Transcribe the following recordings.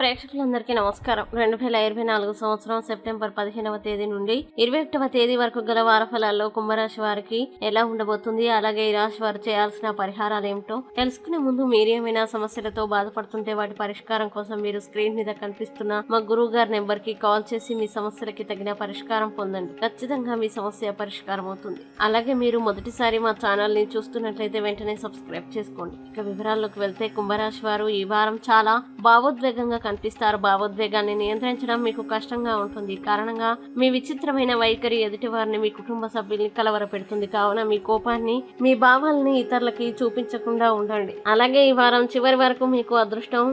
ప్రేక్షకులందరికీ నమస్కారం. రెండు వేల ఇరవై నాలుగు సంవత్సరం సెప్టెంబర్ పదిహేనవ తేదీ నుండి ఇరవై ఒకటవ తేదీ వరకు గల వార ఫలాల్లో కుంభరాశి వారికి ఎలా ఉండబోతుంది? అలాగే ఈ రాశి వారు చేయాల్సిన పరిహారాలు ఏమిటో తెలుసుకునే ముందు మీరేమైనా సమస్యలతో బాధపడుతుంటే వాటి పరిష్కారం కోసం మీరు స్క్రీన్ మీద కనిపిస్తున్న మా గురువు గారి నెంబర్కి కాల్ చేసి మీ సమస్యలకి తగిన పరిష్కారం పొందండి. ఖచ్చితంగా మీ సమస్య పరిష్కారం అవుతుంది. అలాగే మీరు మొదటిసారి మా ఛానల్ని చూస్తున్నట్లయితే వెంటనే సబ్స్క్రైబ్ చేసుకోండి. ఇక వివరాల్లోకి వెళ్తే కుంభరాశి వారు ఈ వారం చాలా భావోద్వేగంగా కనిపిస్తారు. భావోద్వేగాన్ని నియంత్రించడం మీకు కష్టంగా ఉంటుంది. కారణంగా మీ విచిత్రమైన వైఖరి ఎదుటి వారిని మీ కుటుంబ సభ్యుల్ని కలవర పెడుతుంది కావున మీ కోపాన్ని మీ భావాల్ని ఇతరులకి చూపించకుండా ఉండండి. అలాగే ఈ వారం చివరి వరకు మీకు అదృష్టం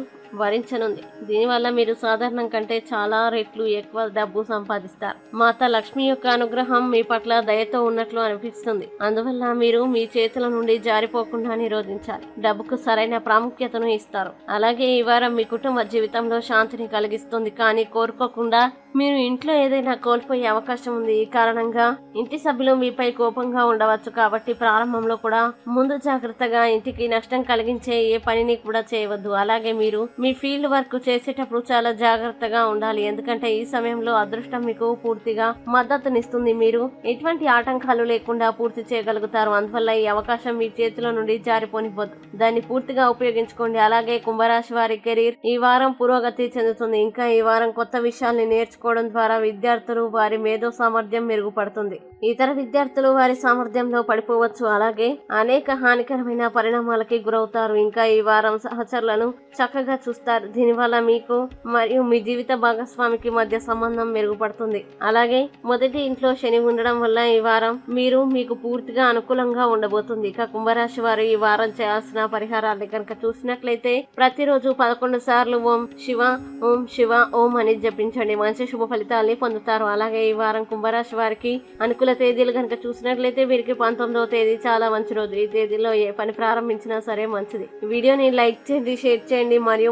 వరించనుంది. దీనివల్ల మీరు సాధారణం కంటే చాలా రెట్లు ఎక్కువ డబ్బు సంపాదిస్తారు. మాత లక్ష్మి యొక్క అనుగ్రహం మీ పట్ల దయతో ఉన్నట్లు అనిపిస్తుంది. అందువల్ల మీరు మీ చేతుల నుండి జారిపోకుండా నిరోధించాలి. డబ్బుకు సరైన ప్రాముఖ్యతను ఇస్తారు. అలాగే ఈ వారం మీ కుటుంబ జీవితంలో శాంతిని కలిగిస్తుంది. కానీ కోరుకోకుండా మీరు ఇంట్లో ఏదైనా కోల్పోయే అవకాశం ఉంది. ఈ కారణంగా ఇంటి సభ్యులు మీపై కోపంగా ఉండవచ్చు కాబట్టి ప్రారంభంలో కూడా ముందు జాగ్రత్తగా ఇంటికి నష్టం కలిగించే ఏ పనిని కూడా చేయవద్దు. అలాగే మీరు మీ ఫీల్డ్ వర్క్ చేసేటప్పుడు చాలా జాగ్రత్తగా ఉండాలి. ఎందుకంటే ఈ సమయంలో అదృష్టం మీకు పూర్తిగా మద్దతునిస్తుంది. మీరు ఎటువంటి ఆటంకాలు లేకుండా పూర్తి చేయగలుగుతారు. అందువల్ల ఈ అవకాశం మీ చేతిలో నుండి జారిపోనిపోద్దు దాన్ని పూర్తిగా ఉపయోగించుకోండి. అలాగే కుంభరాశి వారి కెరీర్ ఈ వారం పురోగతి చెందుతుంది. ఇంకా ఈ వారం కొత్త విషయాల్ని నేర్చుకోవడం ద్వారా విద్యార్థులు వారి మేధో సామర్థ్యం మెరుగుపడుతుంది. ఇతర విద్యార్థులు వారి సామర్థ్యంలో పడిపోవచ్చు. అలాగే అనేక హానికరమైన పరిణామాలకి గురవుతారు. ఇంకా ఈ వారం సహచరులను చక్కగా చూస్తారు. దీనివల్ల మీకు మరియు మీ జీవిత భాగస్వామికి మధ్య సంబంధం మెరుగుపడుతుంది. అలాగే మొదటి ఇంట్లో శని ఉండడం వల్ల ఈ వారం మీరు మీకు పూర్తిగా అనుకూలంగా ఉండబోతుంది. ఇక కుంభరాశి వారు ఈ వారం చేయాల్సిన పరిహారాన్ని కనుక చూసినట్లయితే ప్రతిరోజు పదకొండు సార్లు ఓం శివ ఓం శివ ఓం అని జపించండి. మంచి శుభ ఫలితాల్ని పొందుతారు. అలాగే ఈ వారం కుంభరాశి వారికి అనుకూల తేదీలు కనుక చూసినట్లయితే వీరికి పంతొమ్మిదవ తేదీ చాలా మంచి రోజు. ఈ తేదీలో ఏ పని ప్రారంభించినా సరే మంచిది. వీడియోని లైక్ చేయండి షేర్ చేయండి మరియు